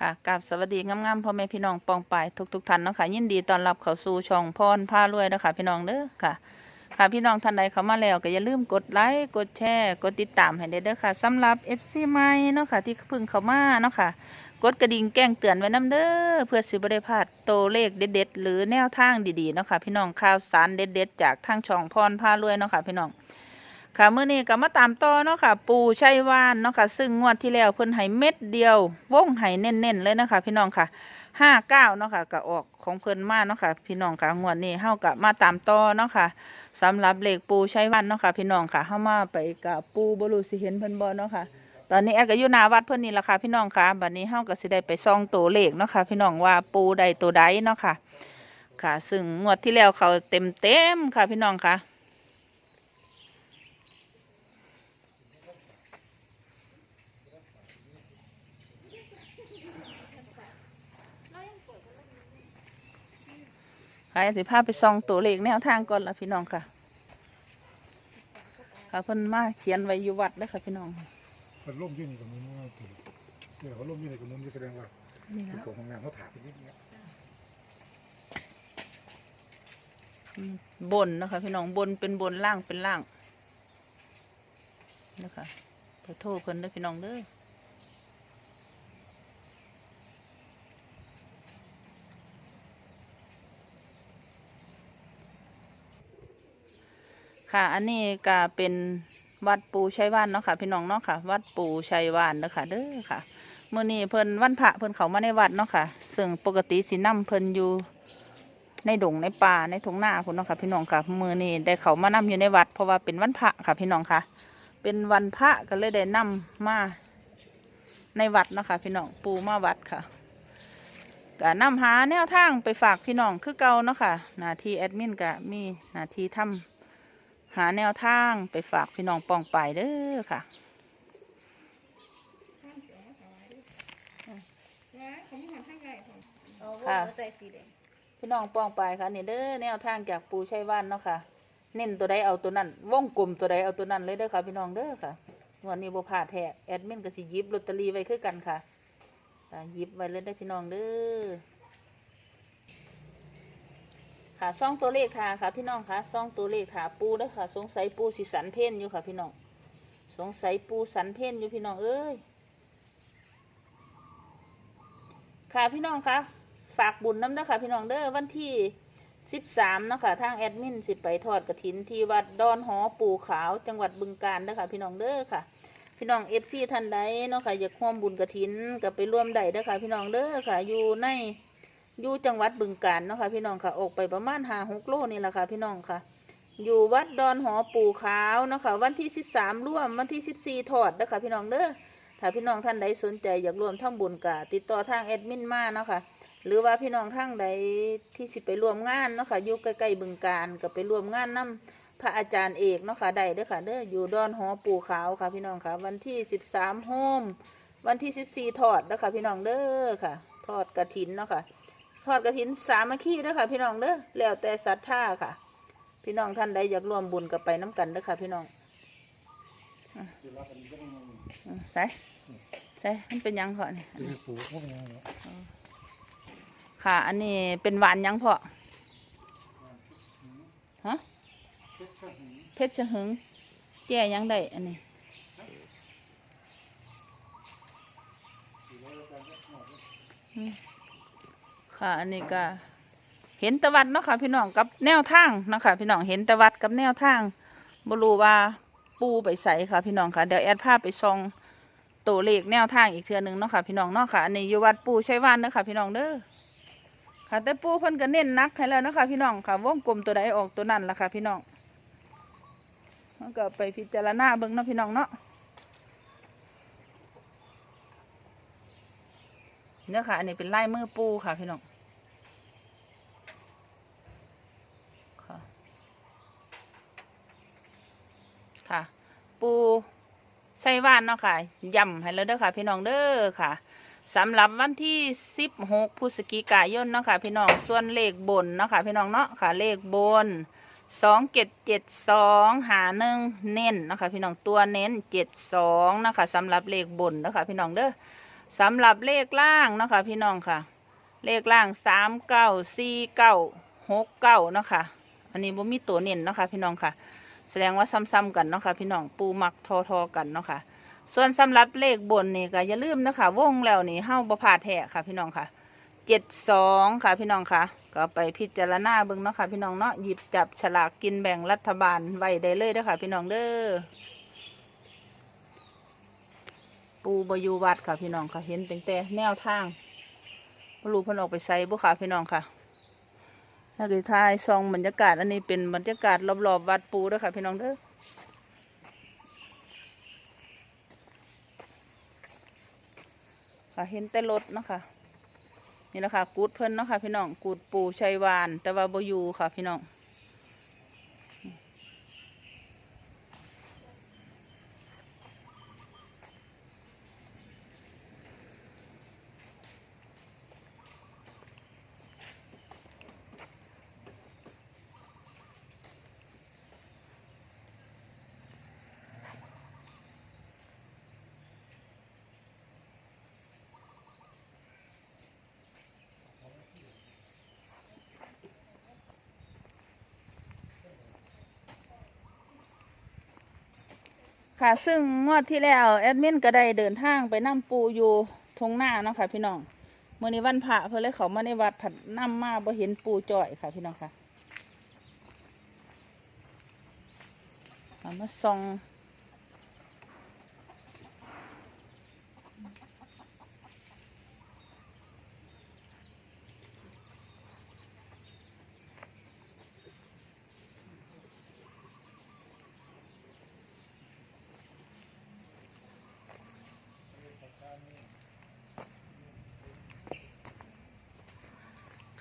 ค่ะกับสวัสดีงามๆพ่อแม่พี่น้องปองปายทุกๆท่านเนาะค่ะยินดีต้อนรับเข้าสู่ช่องพรพารวยเนาะค่ะพี่น้องเด้อค่ะ ค่ะพี่น้องท่านใดเข้ามาแล้วก็อย่าลืมกดไลค์กดแชร์กดติดตามให้ได้เด้อค่ะสำหรับ FC ใหม่เนาะค่ะที่เพิ่งเข้ามาเนาะค่ะกดกระดิ่งแจ้งเตือนไว้นํเด้อเพื่อสิบ่ได้พลาดโตวเลขเด็ดๆ หรือแนวทางดีๆเนาะค่ะพี่น้องข่าวสารเด็ดๆ จากทางช่องพรพารวยเนาะค่ะพี่น้อง ค่ะมื้อนี้ก็มาตามต่อเนาะค่ะปูชัยวานเนาะค่ะซึ่งงวดที่แล้วเพิ่นให้เม็ดเดียววงให้เน้นๆเลยนะคะพี่น้องค่ะห้าเก้าเนาะค่ะก็ออกของเพิ่นมาเนาะค่ะพี่น้องค่ะงวดนี้เฮาก็มาตามต่อเนาะค่ะสำหรับเลขปูชัยวานเนาะค่ะพี่น้องค่ะเฮามาไปกับปูบ่รู้สิเห็นเพิ่นบ่เนาะค่ะตอนนี้แอดก็อยู่หน้าวัดเพิ่นนี่ละค่ะพี่น้องค่ะบัดนี้เฮาก็สิได้ไปส่องตัวเลขเนาะค่ะพี่น้องว่าปูใดตัวใดเนาะค่ะค่ะ ซึ่งงวดที่แล้วเขาเต็มๆค่ะพี่น้องค่ะ ค่ะสิพาไปส่องตัวเลขแนวทางก่อนละพี่น้องค่ะ ค่ะเพิ่นมาเขียนไว้อยู่วัดเด้อค่ะพี่น้อง มันล่มยื่นกับมุนว่าถูกเนี่ยเขาล่มยื่นกับมุนนี่แสดงว่านี่เป็นนะของของงานเขาถามไปนิดเนี้ยอืมบนนะคะ พี่น้องบนเป็นบนล่างเป็นล่างนะคะขอโทษเพิ่นเด้อพี่น้องเด้อ ค่ะ อันนี้ก็เป็นวัดปูชัยวานเนาะค่ะ พี่น้องเนาะค่ะ วัดปูชัยวานเด้อค่ะเด้อค่ะเมื่อนี้เพิ่นวันพระเพิ่นเขามาในวัดเนาะค่ะ ซึ่งปกติสินํเพิ่นอยู่ในดงในป่าในทุ่งนาพุ่นเนาะค่ะ พี่น้องค่ะมือนี้ได้เขามานำอยู่ในวัด เพราะว่าเป็นวันพระค่ะพี่น้องค่ะ เป็นวันพระก็เลยได้นำมาในวัดเนาะค่ะ พี่น้องปูมาวัดค่ะก็นำหาแนวทางไปฝากพี่น้องคือเก่าเนาะค่ะหน้าที่แอดมินก็มีหน้าที่ทำ หาแนวทางไปฝากพี่น้องปองไปายเด้อค่ะเอาค่ะหัวใจสีแดงพี่น้องปองไปายค่ะนี่เด้อแนวทางจากปูชัยว่านเนาะค่ะ เน้นตัวใดเอาตัวนั้นวงกลมตัวใดเอาตัวนั้นเลยเด้อค่ะพี่น้องเด้อค่ะงวันนี้บ่พลาดแท้แอดมินก็สิหยิบลอตเตอรี่ไว้คือกันค่ะค่ะหยิบไว้เลยได้อพี่น้องเด้อ ค่ะซ่องตัวเลขค่ะค่ะ พี่น้องค่ะซ่องตัวเลขค่ะปูเด้อค่ะ สงสัยปูสิสันเพ่นอยู่ค่ะ พี่น้องสงสัยปูสันเพ่นอยู่พี่น้องเอ้ยค่ะพี่น้องค่ะฝากบุญน้ำเด้ค่ะพี่น้องเด้อวันที่สิบสามเนาะค่ะทางแอดมินสิไปทอดกระถินที่วัดดอนหอปู่ขาวจังหวัดบึงกาฬเด้ค่ะพี่น้องเด้อค่ะ พี่น้องเอฟซีท่านใดเนาะค่ะอยากร่วมบุญกระถินก็ไปร่วมได้เด้อค่ะพี่น้องเด้อค่ะอยู่ใน อยู่จังหวัดบึงกาฬเนาะค่ะพี่น้องค่ะ ออกไปประมาณหาหกโลนี่แหละค่ะพี่น้องค่ะ อยู่วัดดอนหอปู่ขาวเนาะค่ะ วันที่สิบสามร่วมวันที่สิบสี่ทอดเด้อค่ะพี่น้องเด้อถ้าพี่น้องท่านใดสนใจอยากร่วมทำบุญกะติดต่อทางแอดมินมาเนาะค่ะหรือว่าพี่น้องทางใดที่สิไปร่วมงานเนาะค่ะอยู่ใกล้ๆบึงการก็ไปร่วมงานนํพระอาจารย์เอกเนาะค่ะได้เด้อค่ะเด้ออยู่ดอนหอปู่ขาวค่ะ พี่น้องค่ะ วันที่สิบสามโฮมวันที่สิบสี่ทอดเด้อค่ะพี่น้องเด้อค่ะ ทอดกระถินเนาะค่ะ ทอดกระถินสามัคคีเด้อค่ะ พี่น้องเด้อแล้วแต่ศรัทธาค่ะ พี่น้องท่านใดอยากร่วมบุญกับไปน้ำกันเด้อค่ะ พี่น้องใส่ใส่มันเป็นหยังพอนี่คือปูพวกนี้เนาะค่ะ อันนี้เป็นหวานหยังพอฮะเพชรชะหึงแก่หยังได้อันนี้อืม ค่ะ อันนี้ก็เห็นตะวัดเนาะค่ะ พี่น้องกับแนวทางเนาะค่ะ พี่น้องเห็นตะวัดกับแนวทางบรูว่าปูไปใส่ค่ะ พี่น้องค่ะเดี๋ยวแอดภาพไปส่องตัวเลขแนวทางอีกเทือนึงเนาะค่ะ พี่น้องเนาะค่ะอันนี้อยู่วัดปูใชัยวานเนาะค่ะพี่น้องเด้อค่ะแต่ปูเพิ่นก็เน้นนักให้แล้วเนาะค่ะพี่น้องค่ะวงกลมตัวใดออกตัวนั้นล่ะค่ะ พี่น้องมันก็ไปพิจารณาเบิ่งเนาะพี่น้องเนาะเนี่ยค่ะ อันนี้เป็นลายมือปูค่ะพี่น้องค่ะค่ะ ปูใส่ว่านเนาะค่ะย่ำให้แล้วเด้อค่ะ พี่น้องเด้อค่ะสำหรับวันที่ 16พฤศจิกายนเนาะค่ะพี่น้องส่วนเลขบนเนาะค่ะพี่น้องเนาะค่ะ เลขบนสองเจ็ดเจ็ดสองหาหนึ่งเน้นเนาะคะพี่น้องตัวเน้นเจ็ดสองนะคะสำหรับเลขบนเนาะคะพี่น้องเด้อสำหรับเลขล่างเนาะคะพี่น้องค่ะ เลขล่างสามเก้าสี่เก้าหกเก้าเนาะค่ะอันนี้บ่มีตัวเน้นเนาะค่ะพี่น้องค่ะ แสดงว่าซ้ำๆกันเนาะค่ะพี่น้องปูมักทอๆกันเนาะค่ะ ส่วนสำหรับเลขบนนี่ก็อย่าลืมนะคะวงแล้วนี่เฮ้าบ่พลาดแท้ค่ะ พี่น้องค่ะเจ็ดสองค่ะพี่น้องค่ะ ก็ไปพิจารณาเบิ่งเนาะค่ะพี่น้องเนาะหยิบจับฉลากกินแบ่งรัฐบาลไว้ได้เลยเด้อค่ะ พี่น้องเด้อปูบอยูวัดค่ะพี่น้องค่ะเห็นตั้งแต่แนวทางบ่รู้เพิ่นออกไปใส่บ่ค่ะพี่น้องค่ะ ถ้าเกิดทายซองบรรยากาศ อันนี้เป็นบรรยากาศรอบๆวัดปูด้วยค่ะ พี่น้องเด้อค่ะเห็นแต่รถเนาะคะนี่แหละค่ะกูดเพิ่นเนาะค่ะพี่น้องกูดปูชัยวาน แต่ว่าบอยู่ค่ะพี่น้อง ค่ะ ซึ่งงวดที่แล้วแอดมินก็ได้เดินทางไปนั่ปูอยู่ทงหน้าเนาะค่ะ พี่น้องเมื่อนี้วันพระเพื่อเลยเขามาในวัดผัดน้ำมาบ่เห็นปูจ่อยค่ะ พี่น้องค่ะเอามาส่อง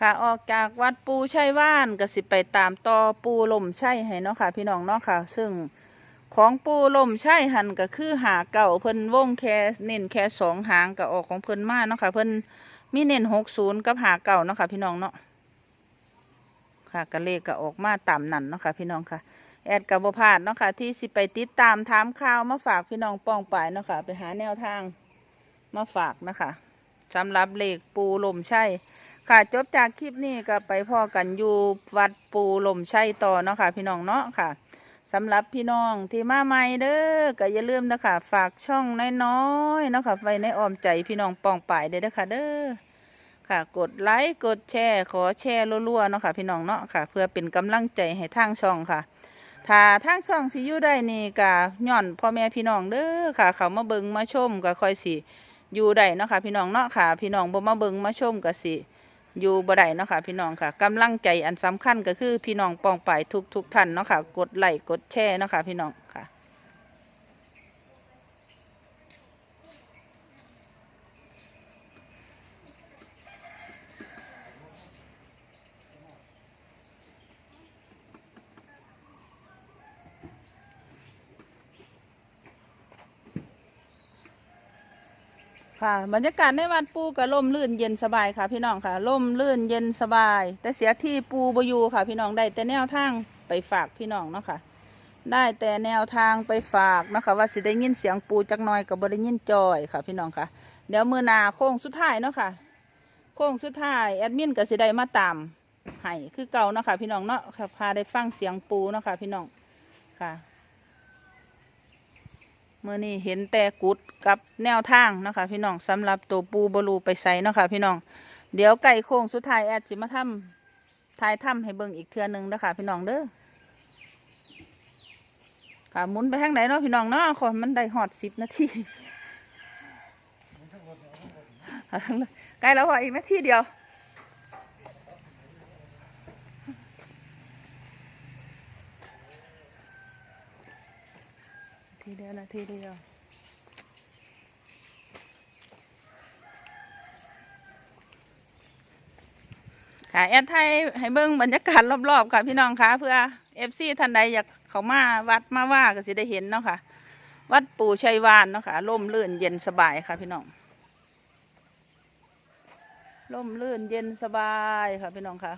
ค่ะ ออกจากวัดปูชัยว่านก็สิไปตามต่อปูลมชัยให้เนาะค่ะ พี่น้องเนาะค่ะ ซึ่งของปูลมชัยหันก็คือหาเก่าเพิ่นวงแค่เน้นแค่สองหางก็ออกของเพิ่นมาเนาะค่ะ เพิ่นมีเน้นหกศูนย์กับหาเก่าเนาะค่ะ พี่น้องเนาะค่ะก็เลขก็ออกมาตามนั่นเนาะค่ะพี่น้องค่ะ แอดกับบพาดเนาะค่ะ ที่สิไปติดตามถามข่าวมาฝากพี่น้องป้องไปเนาะค่ะ ไปหาแนวทางมาฝากนะคะสำหรับเลขปูลมชัย ค่ะจบจากคลิปนี้ก็ไปพ่อกันอยู่วัดปูลมชัยต่อเนาะค่ะ พี่น้องเนาะค่ะสำหรับพี่น้องที่มาใหม่เด้อก็อย่าลืมนะคะฝากช่องน้อยๆเนาะค่ะไว้ในอ้อมใจพี่น้องปองป่ายเด้อเด้อค่ะเด้อค่ะ กดไลค์กดแชร์ขอแชร์รัวๆเนาะค่ะ พี่น้องเนาะค่ะ เพื่อเป็นกำลังใจให้ทางช่องค่ะ ถ้าทางช่องสิอยู่ได้นี่ก็ย้อนพ่อแม่พี่น้องเด้อค่ะ เขามาเบิงมาชมก็ค่อยสิอยู่ได้เนาะค่ะ พี่น้องเนาะค่ะ พี่น้องบ่มาเบิงมาชมก็สิ อยู่บ่ได้เนาะค่ะพี่น้องค่ะกำลังใจอันสำคัญก็คือพี่น้องปองไปทุกทุกท่านเนาะค่ะ กดไลค์กดแชร์เนาะค่ะพี่น้องค่ะ ค่ะบรรยากาศในวัดปูก็ล่มลื่นเย็นสบายค่ะ พี่น้องค่ะล่มลื่นเย็นสบาย แต่เสียที่ปูบอยู่ค่ะ พี่น้องได้แต่แนวทางไปฝากพี่น้องเนาะค่ะ ได้แต่แนวทางไปฝากนะคะว่าสิได้ยินเสียงปูจักหน้อยกับ่ได้ยินจอยค่ะ พี่น้องค่ะ เดี๋ยวมือนาโค้งสุดท้ายเนาะค่ะโค้งสุดท้ายแอดมินก็สิได้มาตามให้คือเก่าเนาะค่ะ พี่น้องเนาะค่ะพาได้ฟังเสียงปูเนาะค่ะ พี่น้องค่ะ เมื่อนี้เห็นแต่กุดกับแนวทางนะคะพี่น้องสำหรับตัวปูบลูไปใส่นะคะพี่น้องเดี๋ยวไก่โค้งสุดท้ายแอดสิมาทำทายถ้ำให้เบิ่งอีกเทื่อหนึงเด้อค่ะพี่น้องเด้อค่ะหมุนไปทางไหนเนาะพี่น้องเนาะขอมันได้หอดสิบนาทีใกล้แล้วพออีกนาทีเดียว ทีเดียวนาทีเดียวค่ะแอดไทยให้เบิ้งบรรยากาศรอบๆค่ะพี่น้องคะเพื่อเอฟซีท่านใดอยากเขามาวัดมาว่าก็สิได้เห็นเนาะค่ะ วัดปู่ชัยวานเนาะค่ะร่มรื่นเย็นสบายค่ะพี่น้องร่มรื่นเย็นสบายค่ะพี่น้องค่ะ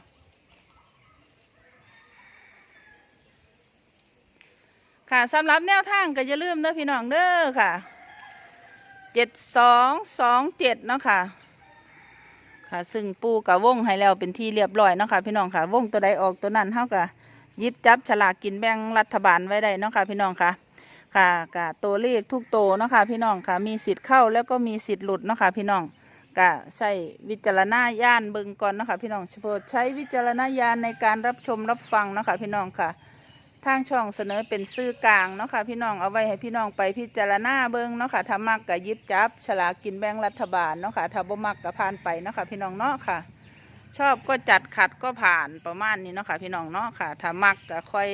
ค่ะสำหรับแนวทางก็อย่าลืมเด้อพี่น้องเด้อค่ะเจ็ดสองสองเจ็ดเนาะค่ะ ค่ะ ซึ่งปูกับวงให้แล้วเป็นที่เรียบร้อยเนาะค่ะ พี่น้องค่ะ วงตัวใดออกตัวนั้นเท่ากับยิบจับฉลากกินแบ่งรัฐบาลไว้ได้เนาะค่ะ พี่น้องค่ะ ค่ะกะตัวเลขทุกตัวเนาะค่ะ พี่น้องค่ะ มีสิทธิ์เข้าแล้วก็มีสิทธิ์หลุดเนาะค่ะ พี่น้องกะใช้วิจารณญาณเบิ่งก่อนเนาะค่ะ พี่น้องโปรดใช้วิจารณญาณในการรับชมรับฟังเนาะค่ะ พี่น้องค่ะ ทางช่องเสนอเป็นสื่อกลางเนาะค่ะพี่น้องเอาไว้ให้พี่น้องไปพิจารณาเบิ่งเนาะค่ะถ้ามักกะยิบจับ ฉลากกินแบ่งรัฐบาลเนาะค่ะถ้าบ่มักกะผ่านไปเนาะค่ะพี่น้องเนาะค่ะ ชอบก็จัดขัดก็ผ่านประมาณนี้เนาะค่ะพี่น้องเนาะค่ะถ้ามักก็ค่อย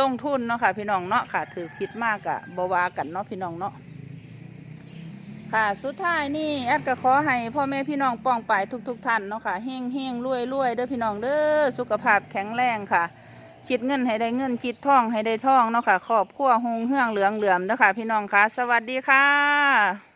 ลงทุนเนาะค่ะพี่น้องเนาะค่ะ ถือผิดมากกะบวากันเนาะพี่น้องเนาะค่ะสุดท้ายนี่แอดก็ขอให้พ่อแม่พี่น้องป้องไปทุกๆทท่านเนาะค่ะเฮงเฮงรวยรวยเด้อพี่น้องเด้อสุขภาพแข็งแรงค่ะ คิดเงินให้ได้เงินคิดท่องให้ได้ท่องเนาะค่ะครอบขั้วหงเฮืองเหลืองเหลือมเนาะค่ะพี่น้องคะสวัสดีค่ะ